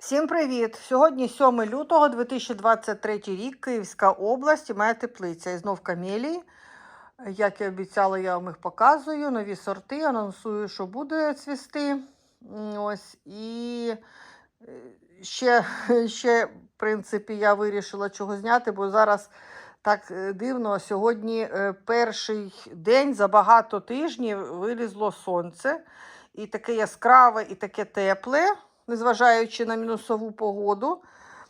Всім привіт! Сьогодні 7 лютого 2023 рік, Київська область і моя теплиця. І знов камелії. Як і обіцяла, я вам їх показую. Нові сорти, анонсую, що буде цвісти. Ось. І е, ще, ще, в принципі, я вирішила чого зняти, бо зараз так е, дивно. Сьогодні е, перший день за багато тижнів вилізло сонце. І таке яскраве, і таке тепле незважаючи на мінусову погоду,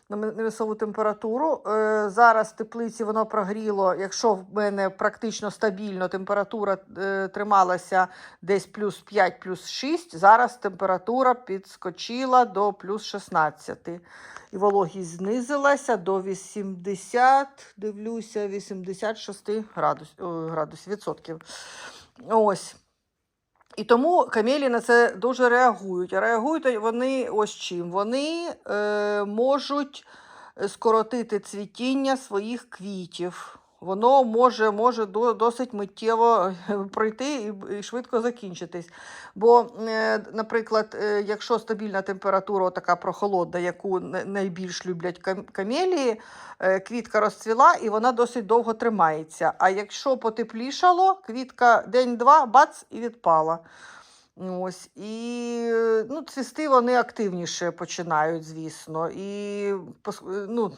на мінусову температуру. Е, зараз в теплиці воно прогріло. Якщо в мене практично стабільно температура е, трималася десь плюс 5, плюс 6, зараз температура підскочила до плюс 16. І вологість знизилася до 80, дивлюся, 86 градус, градусів відсотків. Ось. І тому камелі на це дуже реагують. Реагують вони ось чим. Вони е, можуть скоротити цвітіння своїх квітів. Воно може, може досить миттєво е, пройти і, швидко закінчитись. Бо, е, наприклад, е, якщо стабільна температура, така прохолодна, яку найбільш люблять кам- камелії, квітка розцвіла і вона досить довго тримається. А якщо потеплішало, квітка день-два, бац, і відпала. Ось, і ну, цвісти вони активніше починають, звісно. І, ну,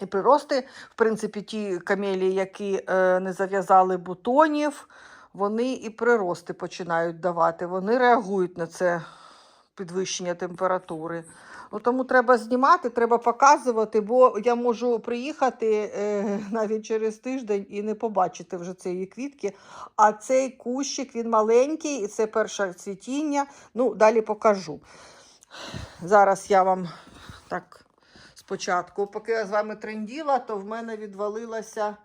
і прирости, в принципі, ті камелії, які е, не зав'язали бутонів, вони і прирости починають давати. Вони реагують на це підвищення температури. Ну, тому треба знімати, треба показувати, бо я можу приїхати е, навіть через тиждень і не побачити вже цієї квітки. А цей кущик він маленький, і це перше цвітіння. Ну, далі покажу. Зараз я вам так спочатку, поки я з вами тренділа, то в мене відвалилася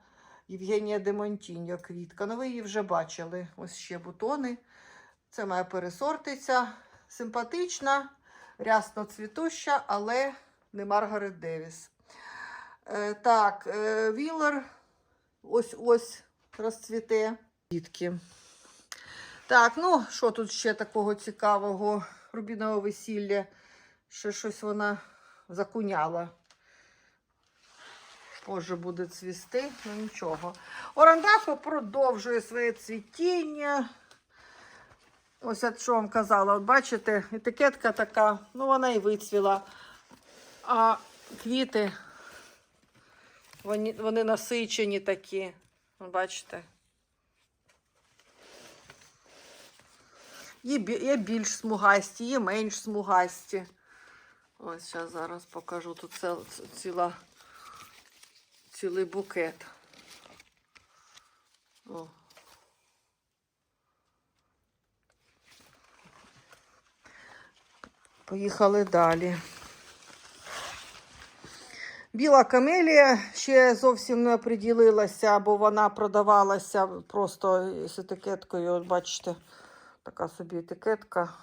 Євгенія Демонтіньо квітка. Ну, ви її вже бачили. Ось ще бутони. Це моя пересортиця. Симпатична, рясно цвітуща, але не Маргарет Девіс. Е, так, е, Віллер ось ось розцвіте. Квітки. Так, ну що тут ще такого цікавого? Рубінове весілля. Ще щось вона закуняла. Може буде цвісти, ну нічого. Орандафа продовжує своє цвітіння. Ось от що вам казала. От бачите, етикетка така, ну вона і вицвіла. А квіти, вони, вони насичені такі. Бачите? Є більш смугасті, є менш смугасті. Ось зараз, зараз покажу. Тут це, ціла, цілий букет. О. Поїхали далі. Біла камелія ще зовсім не оприділилася, бо вона продавалася просто з етикеткою. От бачите, така собі етикетка.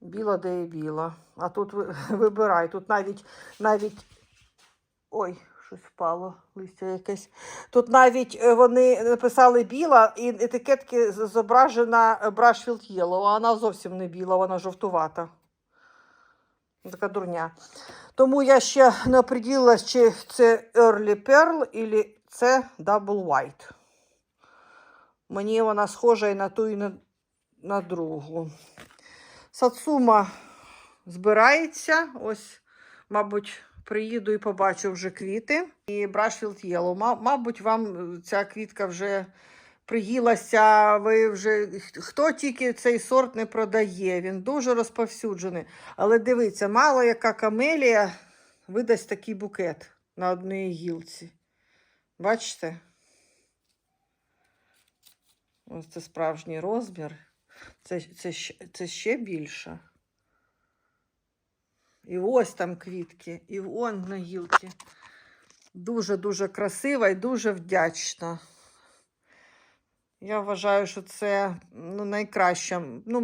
Біла, де і біла. А тут вибирай. Тут навіть навіть. Ой, щось впало, листя якесь. Тут навіть е, вони написали біла, і етикетки зображена Brushfield Yellow, а вона зовсім не біла, вона жовтувата. Така дурня. Тому я ще не оприділилась, чи це Early Pearl, або це Double White. Мені вона схожа і на ту, і на, на другу. Сацума збирається. Ось, мабуть, приїду і побачу вже квіти. І Brushfield Yellow. Мабуть, вам ця квітка вже приїлася. Ви вже хто тільки цей сорт не продає. Він дуже розповсюджений. Але дивіться, мало яка камелія видасть такий букет на одній гілці. Бачите? Ось це справжній розмір. Це, це, це ще більше. І ось там квітки, і вон на гілці. Дуже-дуже красива і дуже вдячна. Я вважаю, що це ну, найкраще. Ну,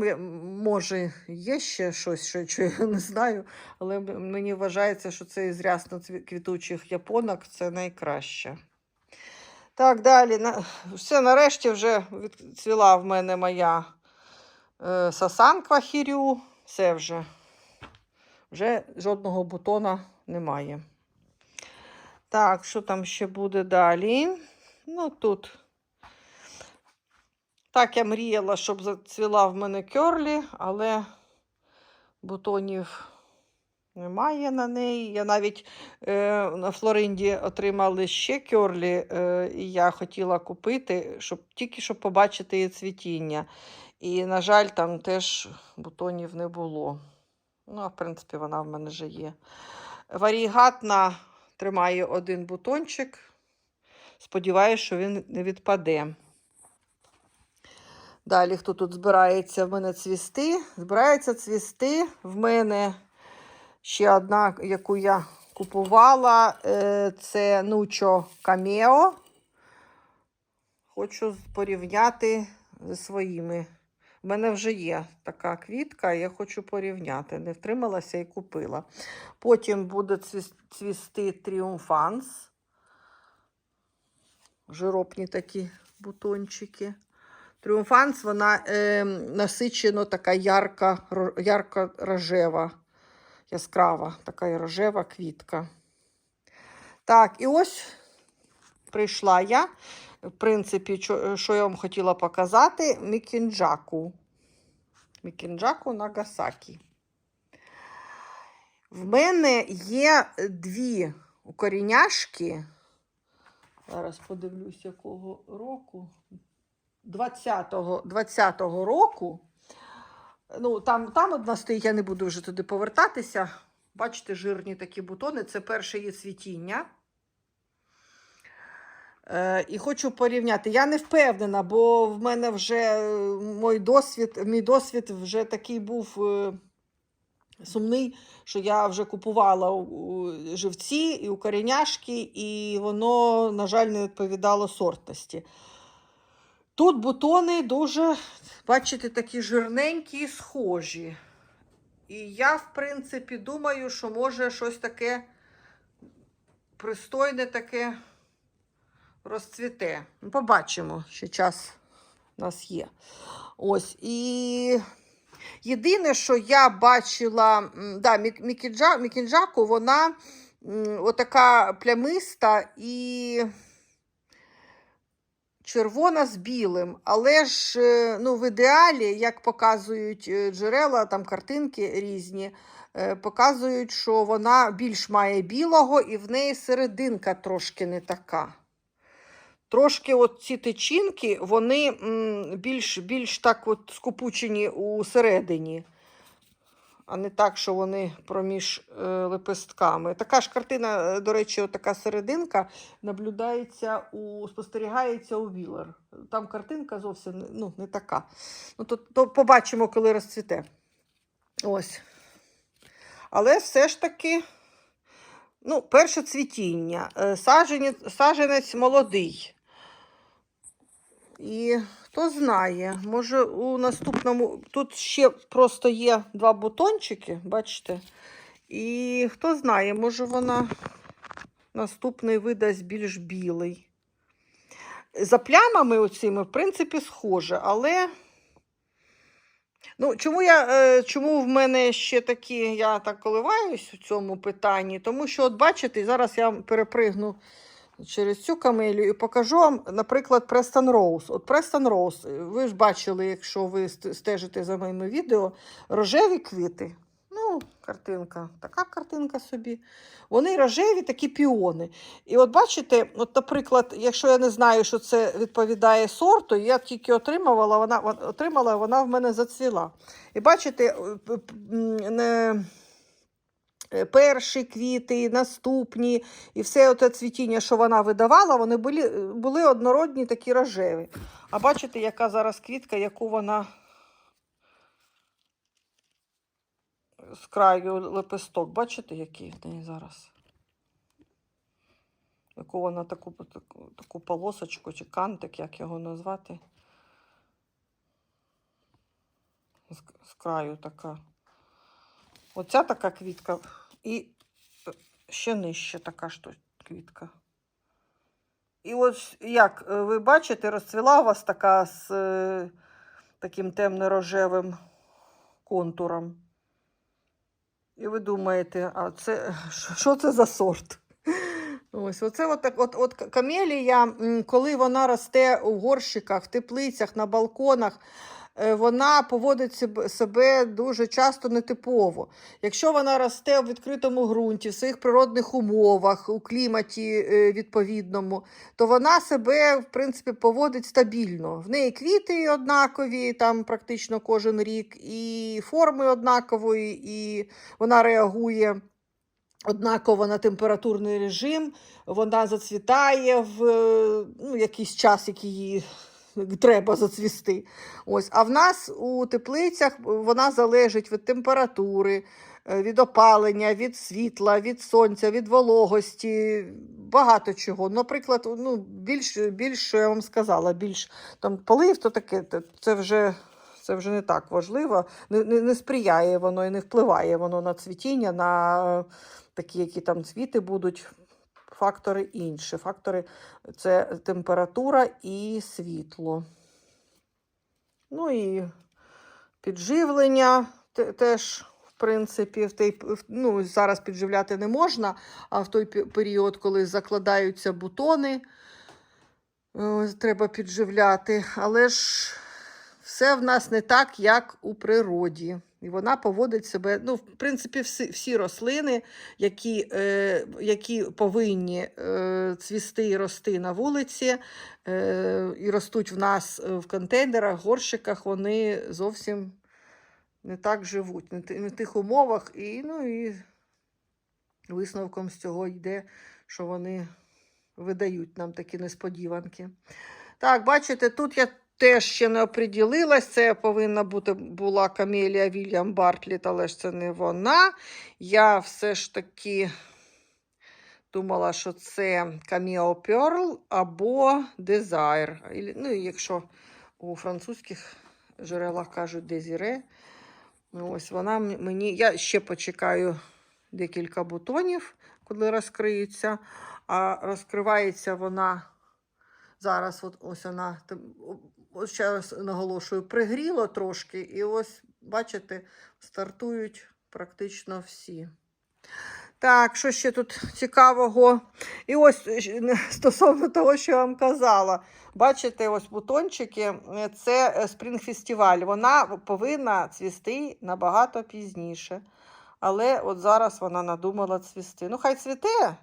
може, є ще щось, що, що я не знаю, але мені вважається, що це із рясно квітучих японок це найкраще. Так, далі. Все, нарешті вже відцвіла в мене моя сасанква хірю. Все вже. вже жодного бутона немає. Так, що там ще буде далі? Ну, тут. Так, я мріяла, щоб зацвіла в мене кьорлі, але бутонів немає на неї. Я навіть е, на Флоринді отримали ще кьорлі, е, і я хотіла купити, щоб, тільки щоб побачити її цвітіння. І, на жаль, там теж бутонів не було. Ну, а в принципі, вона в мене вже є. Варігатна тримає один бутончик. Сподіваюсь, що він не відпаде. Далі, хто тут збирається в мене цвісти? Збирається цвісти в мене ще одна, яку я купувала, е, це Нучо Камео. Хочу порівняти зі своїми. У мене вже є така квітка, я хочу порівняти. Не втрималася і купила. Потім буде цвіс- цвісти тріумфанс. Жиропні такі бутончики. Тріумфанс, вона е, насичено така ярка, ро- ярко-рожева, яскрава, така рожева квітка. Так, і ось прийшла я. В принципі, що я вам хотіла показати, Мікінджаку. Мікінджаку Нагасакі. В мене є дві укоріняшки. Зараз подивлюсь, якого року. 20-го 20-го року. Ну, там, там одна стоїть, я не буду вже туди повертатися. Бачите, жирні такі бутони. Це перше її цвітіння. Е, і хочу порівняти. Я не впевнена, бо в мене вже е, мій досвід, мій досвід вже такий був е, сумний, що я вже купувала живці і у коріняшки, і воно, на жаль, не відповідало сортності. Тут бутони дуже, бачите, такі жирненькі і схожі. І я, в принципі, думаю, що може щось таке пристойне таке розцвіте. Ну, Побачимо, ще час у нас є. Ось. І єдине, що я бачила, да, Мік- Мікінджаку, вона отака плямиста і червона з білим. Але ж е, ну, в ідеалі, як показують е, джерела, там картинки різні, е, показують, що вона більш має білого і в неї серединка трошки не така. Трошки от ці тичинки, вони більш, більш так от скупучені у середині, а не так, що вони проміж е, лепестками. Така ж картина, е, до речі, от така серединка наблюдається у спостерігається у Вілер. Там картинка зовсім ну, не така. Ну, то, то побачимо, коли розцвіте. Ось. Але все ж таки, ну, перше цвітіння. Е, Саженець, саженець молодий. І хто знає, може у наступному. Тут ще просто є два бутончики, бачите? І хто знає, може вона наступний видасть більш білий. За плямами оціми, в принципі, схоже, але. Ну, чому, я, е, чому в мене ще такі, я так коливаюсь у цьому питанні? Тому що, от бачите, зараз я перепригну через цю камелію і покажу вам, наприклад, Престон Роуз. От Престон Роуз, ви ж бачили, якщо ви стежите за моїми відео, рожеві квіти. Ну, картинка, така картинка собі. Вони рожеві, такі піони. І от бачите, от, наприклад, якщо я не знаю, що це відповідає сорту, я тільки отримувала, вона отримала, вона в мене зацвіла. І бачите, е, не, перші квіти, наступні, і все те цвітіння, що вона видавала, вони були, були однородні, такі рожеві. А бачите, яка зараз квітка, яку вона з краю лепесток. Бачите, який в неї зараз? Яку вона таку, таку, таку полосочку чи кантик, як його назвати? З, з краю така. Оця така квітка. І е, ще нижче така ж квітка. І ось як е, ви бачите, розцвіла у вас така з е, таким темно-рожевим контуром. І ви думаєте, а це що це за сорт? Ось, оце от, от, от камелія, коли вона росте у горщиках, в теплицях, на балконах, вона поводить себе- дуже часто нетипово. Якщо вона росте в відкритому ґрунті, в своїх природних умовах, у кліматі е, відповідному, то вона себе, в принципі, поводить стабільно. В неї квіти однакові, там практично кожен рік, і форми однакової, і вона реагує однаково на температурний режим, вона зацвітає в е, ну, якийсь час, який їй треба зацвісти. Ось. А в нас у теплицях вона залежить від температури, е, від опалення, від світла, від сонця, від вологості, багато чого. Наприклад, ну, більш, більш я вам сказала, більш там полив, то таке, це вже. Це вже не так важливо, не, не, не сприяє воно і не впливає воно на цвітіння, на е, такі, які там цвіти будуть. Фактори інші. Фактори це температура і світло. Ну і підживлення теж, в принципі, в той, ну, зараз підживляти не можна, а в той період, коли закладаються бутони, е, треба підживляти. Але ж все в нас не так, як у природі. І вона поводить себе, ну, в принципі, всі, всі рослини, які, е, які повинні е, цвісти і рости на вулиці, е, і ростуть в нас е, в контейнерах, горщиках, вони зовсім не так живуть, не, в тих умовах. І, ну, і висновком з цього йде, що вони видають нам такі несподіванки. Так, бачите, тут я теж ще не оприділилась. Це повинна бути була Камелія Вільям Бартліт, але ж це не вона. Я все ж таки думала, що це Cameo Pearl або Desire. Ну, якщо у французьких джерелах кажуть Desire. Ось вона мені. Я ще почекаю декілька бутонів, коли розкриються. А розкривається вона зараз, от ось вона, ще раз наголошую, пригріло трошки, і ось, бачите, стартують практично всі. Так, що ще тут цікавого? І ось стосовно того, що я вам казала. Бачите, ось бутончики, е, це Festival. Вона повинна цвісти набагато пізніше. Але от зараз вона надумала цвісти. Ну, хай цвіте,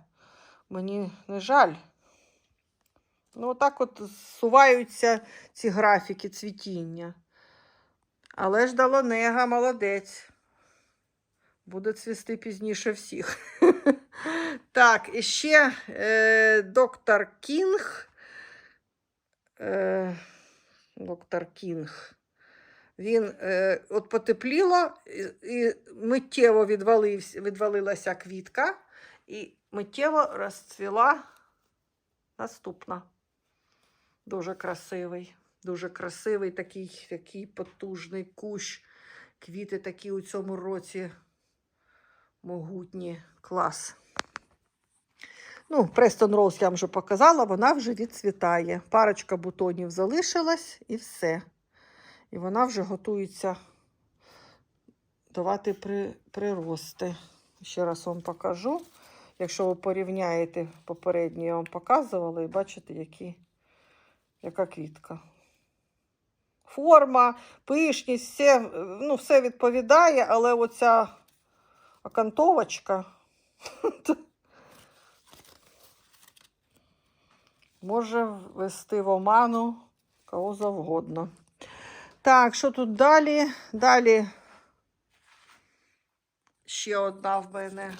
мені не жаль. Ну, отак от зсуваються ці графіки цвітіння. Але ж Далонега молодець. Буде цвісти пізніше всіх. так, і ще е, доктор Кінг. Е, доктор Кінг. Він е, от потепліло, і, і миттєво відвалився, відвалилася квітка, і миттєво розцвіла наступна. Дуже красивий, дуже красивий такий, такий потужний кущ. Квіти такі у цьому році могутні. Клас. Ну, Престон Роуз я вам вже показала, вона вже відцвітає. Парочка бутонів залишилась і все. І вона вже готується давати при, прирости. Ще раз вам покажу. Якщо ви порівняєте попередньо, я вам показувала, і бачите, які, яка квітка. Форма, пишність, все, е, ну, все відповідає, але оця окантовочка може ввести в оману кого завгодно. Так, що тут далі? Далі ще одна в мене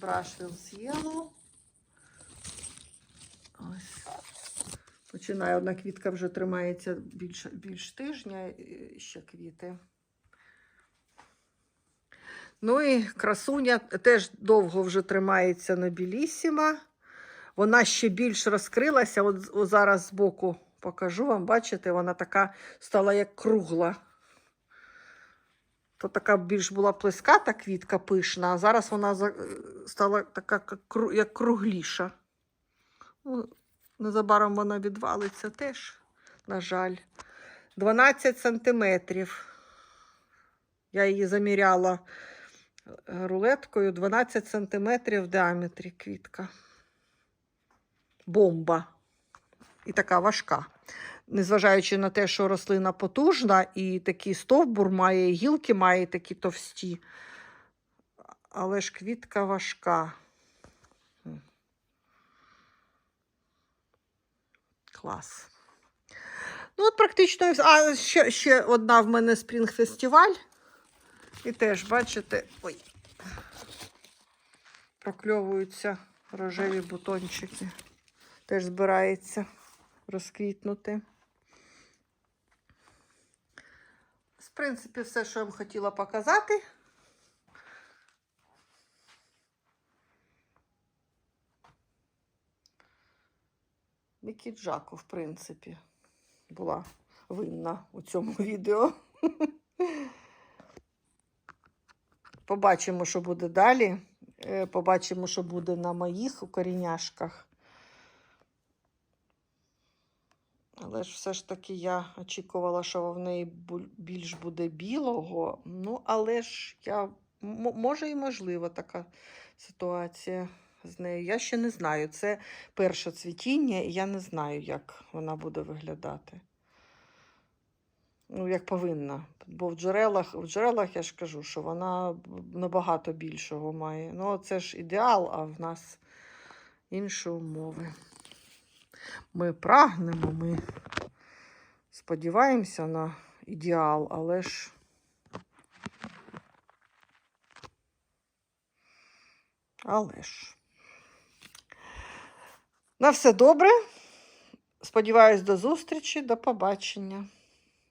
Brushville Yellow. Ось. Починає одна квітка вже тримається більш, більш тижня, і ще квіти. Ну і красуня теж довго вже тримається на білісіма. Вона ще більш розкрилася. От, от зараз збоку покажу вам, бачите, вона така стала як кругла. То така більш була плеската квітка пишна, а зараз вона стала така як кругліша. Ну, незабаром вона відвалиться теж, на жаль. 12 сантиметрів. Я її заміряла е, рулеткою 12 см в діаметрі квітка. Бомба. І така важка. Незважаючи на те, що рослина потужна, і такий стовбур має, і гілки має такі товсті. Але ж квітка важка. Клас. Ну, от практично. А ще, ще одна в мене спрінг фестиваль. І теж, бачите, ой, прокльовуються рожеві бутончики. Теж збирається розквітнути. В принципі, все, що я вам хотіла показати. Мікі Джако, в принципі, була винна у цьому відео. Побачимо, що буде далі. Е, Побачимо, що буде на моїх укоріняшках. Але ж все ж таки я очікувала, що в неї більш буде білого. Ну, але ж я може і можлива така ситуація з нею. Я ще не знаю. Це перше цвітіння, і я не знаю, як вона буде виглядати. Ну, як повинна. Бо в джерелах, в джерелах я ж кажу, що вона набагато більшого має. Ну, це ж ідеал, а в нас інші умови. Ми прагнемо, ми сподіваємося на ідеал, але ж. Але ж. На все добре. Сподіваюсь, до зустрічі, до побачення.